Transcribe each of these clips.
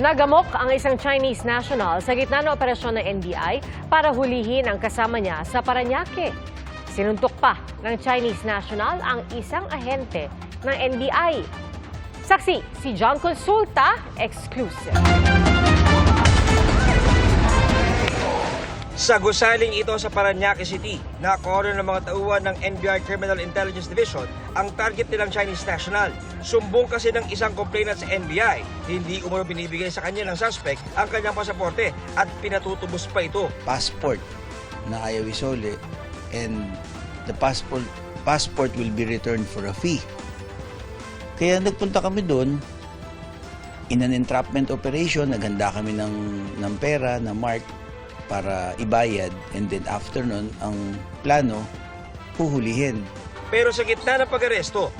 Nagamok ang isang Chinese national sa gitna ng operasyon ng NBI para hulihin ang kasama niya sa Paranaque. Sinuntok pa ng Chinese national ang isang ahente ng NBI. Saksi, si John Consulta, exclusive. Sa gusaling ito sa Paranaque City, nakoron ng mga tauhan ng NBI Criminal Intelligence Division ang target nilang Chinese national. Sumbong kasi ng isang complainant sa NBI, hindi umano binibigay sa kanya ng suspect ang kanyang pasaporte at pinatutubos pa ito. passport na ayaw isole and the passport passport will be returned for a fee. Kaya nagpunta kami doon in an entrapment operation, naghanda kami ng, ng pera, na mark para ibayad and then after nun, ang plano, huhulihin. Pero sa gitna ng pag-aresto,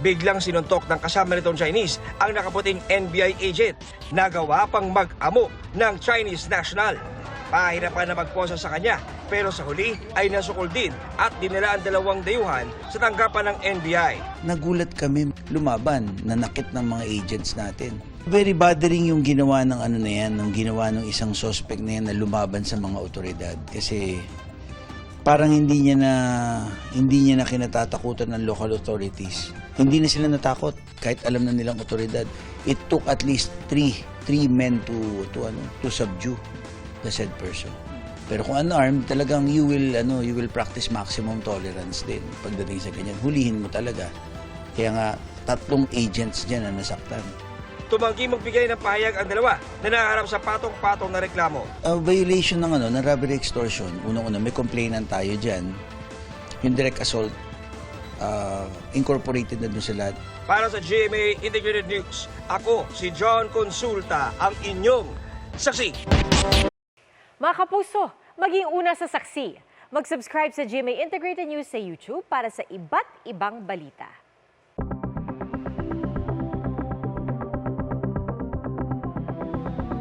biglang sinuntok ng kasama nitong Chinese ang nakaputing NBI agent. Nagawa pang mag-amo ng Chinese national. Pahirapan na magposa sa kanya pero sa huli ay nasukol din at dinala ang dalawang dayuhan sa tanggapan ng NBI. Nagulat kami lumaban, nanakit ng mga agents natin. Very bothering yung ginawa ng ano na yan, ng ginawa ng isang suspect na yan na lumaban sa mga otoridad. Kasi parang hindi niya na hindi niya na kinatatakutan ng local authorities. Hindi na sila natakot kahit alam na nilang otoridad. It took at least three three men to to ano to subdue the said person. Pero kung unarmed, talagang you will ano you will practice maximum tolerance din pagdating sa ganyan. Hulihin mo talaga. Kaya nga tatlong agents diyan na nasaktan. Tumanggi magbigay ng pahayag ang dalawa na naharap sa patong-patong na reklamo. A violation ng ano, ng robbery extortion. Unang-una, may complainant tayo diyan. Yung direct assault uh, incorporated na doon sa lahat. Para sa GMA Integrated News, ako si John Consulta, ang inyong saksi. Mga kapuso, maging una sa saksi. Mag-subscribe sa GMA Integrated News sa YouTube para sa iba't ibang balita.